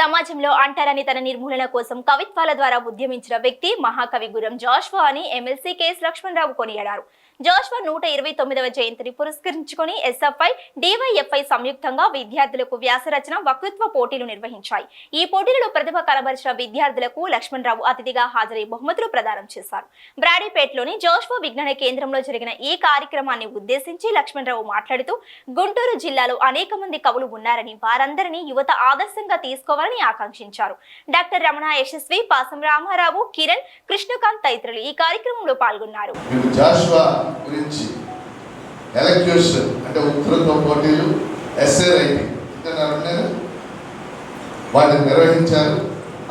సమాజంలో అంటరాని తన నిర్మూలన కోసం కవిత్వాల ద్వారా ఉద్యమించిన వ్యక్తి మహాకవి గురం జాష్వా అని ఎమ్మెల్సీ కెఎస్ లక్ష్మణరావు కొనియాడారు. జోష్వా నూట ఇరవై తొమ్మిదవ జయంతిని పురస్కరించుకొని ఎస్ఎఫ్ఐ డివైఎఫ్ఐ సంయుక్తంగా విద్యార్థులకు వ్యాసరచన వక్తృత్వ పోటీలు నిర్వహించాయి. ఈ పోటీలలో ప్రతిభ కనబరిచిన విద్యార్థులకు లక్ష్మణరావు అతిథిగా హాజరై బహుమతులు ప్రదానం చేశారు. బ్రాడీపేటలోని జోష్వా విజ్ఞాన కేంద్రంలో జరిగిన ఈ కార్యక్రమాన్ని ఉద్దేశించి లక్ష్మణరావు మాట్లాడుతూ గుంటూరు జిల్లాలో అనేక మంది కవులు ఉన్నారని వారందరినీ యువత ఆదర్శంగా తీసుకోవాలని ఆకాంక్షించారు. డాక్టర్ రమణ యశస్వి పాసం రామారావు కిరణ్ కృష్ణకాంత్ తదితరులు ఈ కార్యక్రమంలో పాల్గొన్నారు. గురించి ఎలక్యూషన్ అంటే ఉత్తరత్వ పోటీలు ఎస్ఏ రైటింగ్. ఇంకా వాటిని నిర్వహించారు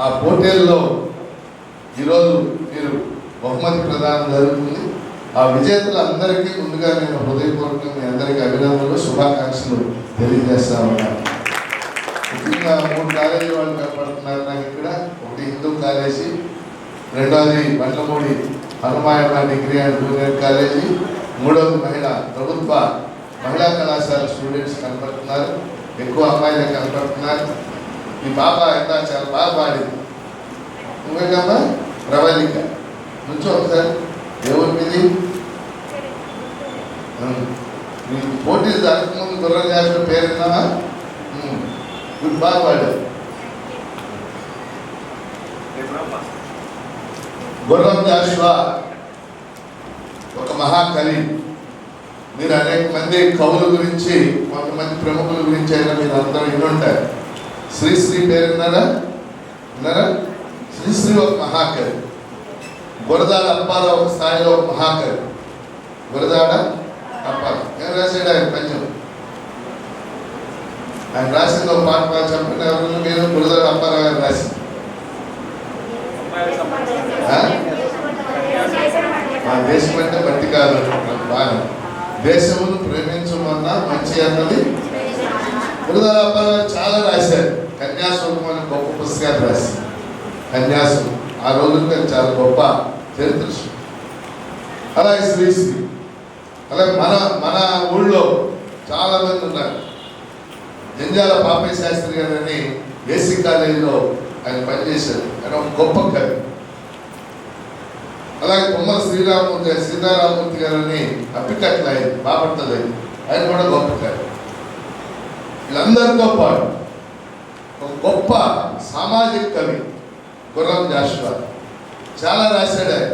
ఆ పోటీల్లో ఈరోజు మీరు బహుమతి ప్రదానం జరుగుతుంది. ఆ విజేతలందరికీ ముందుగా నేను హృదయపూర్వకంగా మీ అందరికీ అభినందనలు శుభాకాంక్షలు తెలియజేస్తా ఉన్నాను ముఖ్యంగా మూడు కాలేజీ వాళ్ళు కనపడుతున్నారు నాకు ఇక్కడ. ఒకటి హిందూ కాలేజీ రెండోది Bandlamudi Hanumayamma degree and junior college. మూడవది మహిళ ప్రభుత్వ మహిళా కళాశాల స్టూడెంట్స్ కనపడుతున్నారు. ఎక్కువ అమ్మాయిలే కనపడుతున్నారు. ఈ పాప ఎంత? చాలా బాగా పాడింది. నువ్వేకమ్మా ప్రవళిక నుంచో ఒకసారి. ఎవరి మీది? ఉమ్. పోటీ జరగకముందు గుర్రం చేసిన పేరు విన్నావా? గుడ్ బాగా పాడావు. గుర్రం జాషువా ఒక మహాకవి. మీరు అనేక మంది కవుల గురించి కొంతమంది ప్రముఖుల గురించి అయినా మీరు అందరూ వినుంటారు. శ్రీశ్రీ పేరు విన్నారా? విన్నారా? శ్రీశ్రీ ఒక మహాకవి. గురదాడ అప్పారావు ఒక స్థాయిలో ఒక మహాకవి. గురదాడ అప్పారావు. ఏం రాశాడు ఆయన పంచం ఆయన రాసింది ఒక పాట చెప్పిన ఎవరు మీరు? గురదాడ అప్పారావు గారు రాసింది. మా దేశం అంటే మట్టి కాదు. బాగా. దేశమును ప్రేమించమన్నా మంచి అన్నది చాలా రాశారు. కన్యాశుల్కం అనే గొప్ప పుస్తకాలు రాశారు. కన్యాశుల్కం ఆ రోజుల్లో చాలా గొప్ప చరిత్ర. అలాగే శ్రీశ్రీ. అలాగే మన మన ఊళ్ళో చాలా మంది ఉన్నారు. జంజాల పాపయ్య శాస్త్రి గారని ఏసీ కాలేజీలో ఆయన పనిచేశారు. ఆయన ఒక గొప్ప కవి. అలాగే తుమ్మల శ్రీరామూర్తి సీతారామూర్తి గారని అప్పికట్ల ఆయన బాపడుతుంది ఆయన కూడా గొప్ప వీళ్ళందరూ వీళ్ళందరితో పాటు ఒక గొప్ప సామాజిక కవి గుర్రం జాషువా. చాలా రాశాడు ఆయన.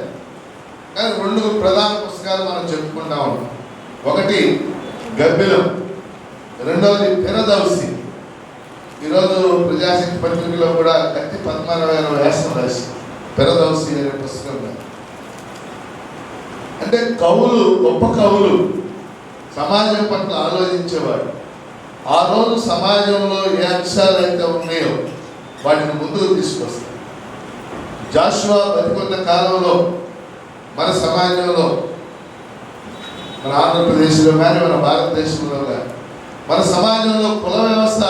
కానీ రెండు ప్రధాన పుస్తకాలు మనం చెప్పుకుంటా ఉన్నాం. ఒకటి గబ్బిలం. రెండవది పిరదౌసి ఈరోజు ప్రజాశక్తి పత్రికలో కూడా కత్తి పద్మారావు గారు వ్యాసం రాసి పిరదౌసి అనే పుస్తకం. అంటే కవులు గొప్ప కవులు సమాజం పట్ల ఆలోచించేవాడు ఆ రోజు సమాజంలో ఏ అంశాలు అయితే ఉన్నాయో వాటిని ముందుకు తీసుకొస్తారు. జాషువా బతికున్న కాలంలో మన సమాజంలో మన ఆంధ్రప్రదేశ్లో కానీ మన భారతదేశంలో కానీ మన సమాజంలో కుల వ్యవస్థ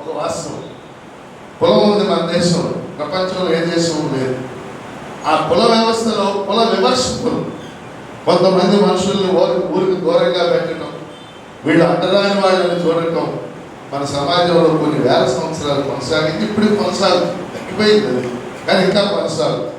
ఒక వాస్తవం. కులం ఉంది మన దేశంలో ప్రపంచంలో ఏ దేశం లేదు. ఆ కుల వ్యవస్థలో కుల విమర్శకులు కొంతమంది మనుషుల్ని ఊరి ఊరికి దూరంగా పెట్టడం వీళ్ళు అడ్డరాని వాళ్ళని చూడటం మన సమాజంలో కొన్ని వేల సంవత్సరాలు కొనసాగింది. ఇప్పుడు కొనసాగుతుంది. తగ్గిపోయింది కానీ ఇంకా కొనసాగుతుంది.